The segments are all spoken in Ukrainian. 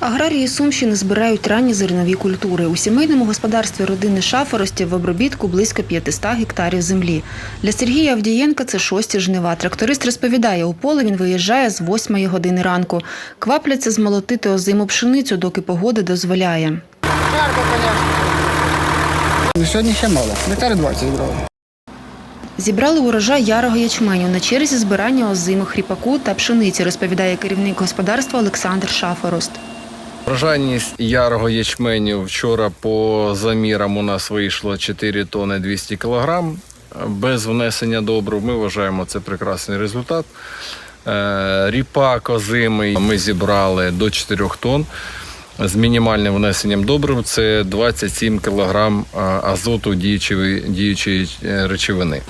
Аграрії Сумщини збирають ранні зернові культури. У сімейному господарстві родини Шафоростів в обробітку близько 500 гектарів землі. Для Сергія Авдієнка це шості жнива. Тракторист розповідає, у поле він виїжджає з 8 години ранку. Квапляться змолотити озиму пшеницю, доки погода дозволяє. Жарко, звісно. Сьогодні ще мало. Гектар 20 зібрали. Зібрали урожай ярого ячменю на черзі збирання озимих хріпаку та пшениці, розповідає керівник господарства Олександр Шафорост. Врожайність ярого ячменю вчора по замірам у нас вийшло 4 тонни 200 кілограм. Без внесення добрив ми вважаємо це прекрасний результат. Е, Ріпак озимий ми зібрали до 4 тонн. З мінімальним внесенням добрив це 27 кілограм е, азоту діючої, діючої е, речовини.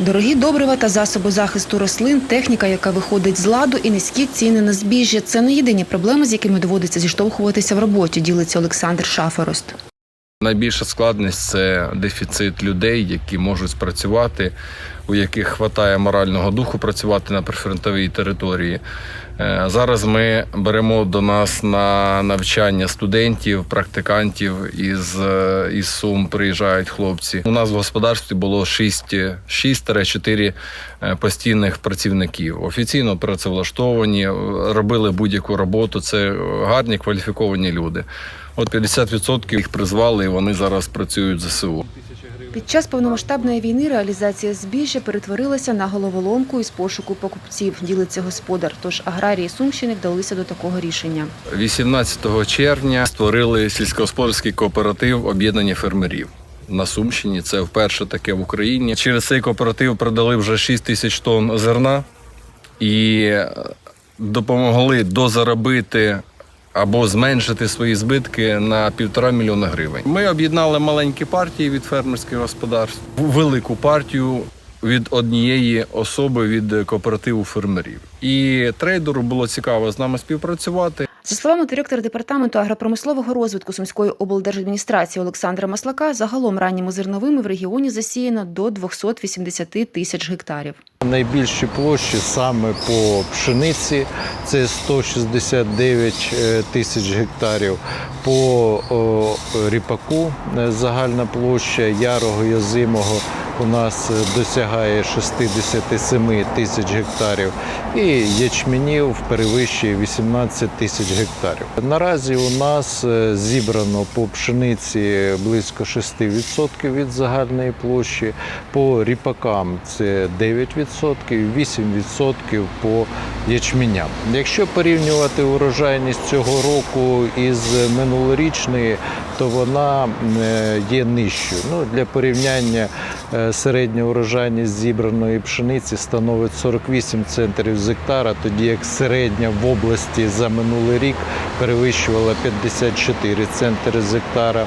Дорогі добрива та засоби захисту рослин, техніка, яка виходить з ладу, і низькі ціни на збіжжя це не єдині проблеми, з якими доводиться зіштовхуватися в роботі, ділиться Олександр Шафорост. Найбільша складність це дефіцит людей, які можуть спрацювати, у яких вистачає морального духу працювати на прифронтовій території. Е, Зараз ми беремо до нас на навчання студентів, практикантів із, е, із Сум приїжджають хлопці. У нас в господарстві було 6, 6-4 е, постійних працівників. Офіційно працевлаштовані, робили будь-яку роботу. Це гарні кваліфіковані люди. От 50% їх призвали, і вони зараз працюють в ЗСУ. Під час повномасштабної війни реалізація збіжжя перетворилася на головоломку із пошуку покупців, ділиться господар. Тож аграрії Сумщини вдалися до такого рішення. 18 червня створили сільськогосподарський кооператив об'єднання фермерів. На Сумщині це вперше таке в Україні. Через цей кооператив продали вже 6 тисяч тонн зерна і е, допомогли дозаробити або зменшити свої збитки на півтора мільйона гривень. Ми об'єднали маленькі партії від фермерських господарств, велику партію від однієї особи від кооперативу фермерів. І трейдеру було цікаво з нами співпрацювати. За словами директора департаменту агропромислового розвитку Сумської облдержадміністрації Олександра Маслака, загалом ранніми зерновими в регіоні засіяно до 280 тисяч гектарів. Найбільші площі саме по пшениці це 169 е, тисяч гектарів. По ріпаку е, загальна площа ярого і озимого у нас е, досягає 67 тисяч гектарів. І ячменів перевищує 18 тисяч гектарів. Наразі у нас е, зібрано по пшениці близько 6% від загальної площі, по ріпакам це 9%, 8% по ячменям. Якщо порівнювати урожайність цього року із минулорічної, то вона е, є нижчою. Ну, для порівняння середня урожайність зібраної пшениці становить 48 центрів з гектара, тоді як середня в області за минулий рік перевищувала 54 центри з гектара.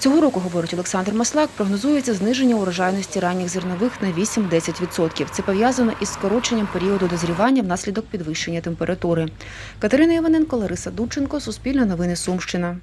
Цього року, говорить Олександр Маслак, прогнозується зниження урожайності ранніх зернових на 8-10%. Це пов'язано із скороченням періоду дозрівання внаслідок підвищення температури. Катерина Іваненко, Лариса Дудченко, Суспільне новини Сумщина.